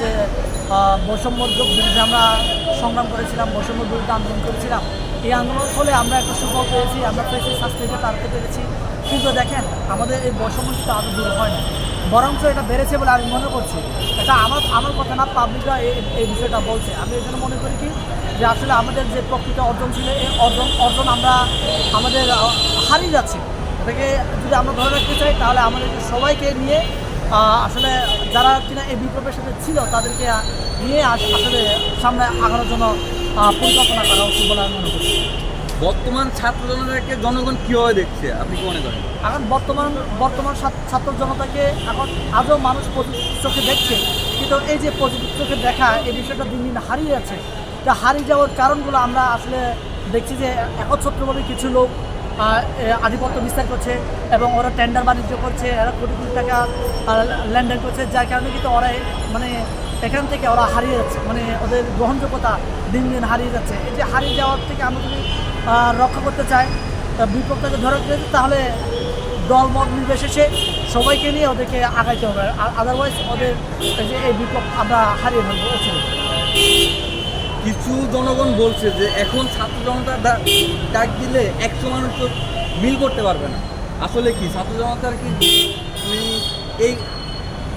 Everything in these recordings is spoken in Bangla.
যে বৈষম্যর বিরুদ্ধে আমরা সংগ্রাম করেছিলাম, বৈষম্যর বিরুদ্ধে আন্দোলন করেছিলাম, এই আন্দোলনের ফলে আমরা একটা সুফল পেয়েছি, আমরা পেয়েছি সাবস্ক্রাইবার টানতে পেরেছি। কিন্তু দেখেন, আমাদের এই বৈষম্য কিন্তু আরও দূর হয় না। বরঞ্চ এটা বেড়েছে বলে আমি মনে করছি। এটা আমার আমার কথা না পাবলিকরা এই এই বিষয়টা বলছে। আমি এই মনে করি কি, যে আসলে আমাদের যে প্রকৃত অর্জন ছিল, এই অর্জন অর্জন আমরা আমাদের হারিয়ে যাচ্ছে। এটাকে যদি আমরা ধরে রাখতে চাই, তাহলে আমাদের সবাইকে নিয়ে আসলে যারা কিনা এই বিপ্লবের সাথে ছিল তাদেরকে নিয়ে আস- আসলে সামনে আগানোর জন্য পরিকল্পনা করা উচিত বলে আমি মনে করি। বর্তমান ছাত্র জনতাকে জনগণ কীভাবে দেখছে আপনি কি মনে করেন? এখন বর্তমান বর্তমান ছাত্র জনতাকে এখন আজও মানুষ চোখে দেখছে কিন্তু এই যে পজিটিভ চোখে দেখা এই বিষয়টা দিন দিন হারিয়ে যাচ্ছে। তা হারিয়ে যাওয়ার কারণগুলো আমরা আসলে দেখছি যে একচ্ছত্রভাবে কিছু লোক আধিপত্য বিস্তার করছে এবং ওরা টেন্ডার বাণিজ্য করছে, এরা কোটি কোটি টাকা লেনদেন করছে, যার কারণে কিন্তু ওরা মানে এখান থেকে ওরা হারিয়ে যাচ্ছে মানে ওদের গ্রহণযোগ্যতা দিন দিন হারিয়ে যাচ্ছে এই যে হারিয়ে যাওয়ার থেকে আমরা যদি রক্ষা করতে চাই বিপ্লবটাকে ধরে তাহলে দল মত নির্বিশেষে সবাইকে নিয়ে ওদেরকে আগাইতে হবে আর আদারওয়াইজ ওদের এই যে এই বিপ্লব আমরা হারিয়ে ফেলব। কিছু জনগণ বলছে যে এখন ছাত্র জনতা ডা- ডাক দিলে একশো মানুষ তো মিল করতে পারবে না। আসলে কি, ছাত্র জনতার কি মানে এই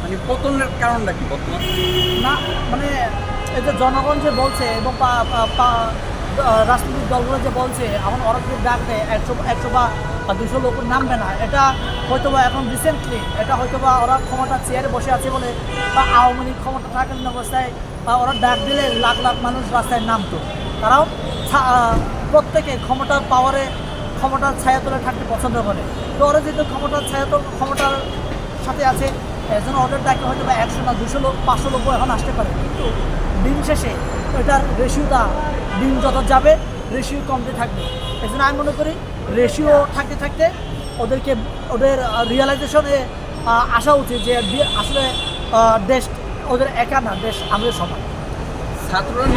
মানে পতনের কারণটা কি বর্তমান? না মানে যে জনগণ যে বলছে এবং রাজনৈতিক দলগুলো যে বলছে, এখন ওরা ডাক দেয় একশো একশো বা দুশো লোক নামবে না, এটা হয়তো বা এখন রিসেন্টলি এটা হয়তো বা ওরা ক্ষমতা চেয়ারে বসে আছে বলে বা আওয়ামী লীগ ক্ষমতা থাকালীন অবস্থায় বা ওরা ডাক দিলে লাখ লাখ মানুষ রাস্তায় নামতো। তারাও প্রত্যেকে ক্ষমতার পাওয়ারে ক্ষমতার ছায়া তুলে থাকতে পছন্দ করে। তো ওরা যেহেতু ক্ষমতার ছায়া তো ক্ষমতার সাথে আছে জন্য অর্ডার ডাকে হয়তো বা একশো না দুশো লোক, পাঁচশো লোকও এখন আসতে পারে। কিন্তু দিন শেষে ওইটার রেশিওটা দিন যত যাবে রেশিও কমতে থাকবে। এই জন্য আমি মনে করি রেশিও থাকতে থাকতে ওদেরকে ওদের রিয়েলাইজেশনে আসা উচিত যে আসলে দেশ ওদের একা না দেশ আমাদের সবাই। ছাত্ররা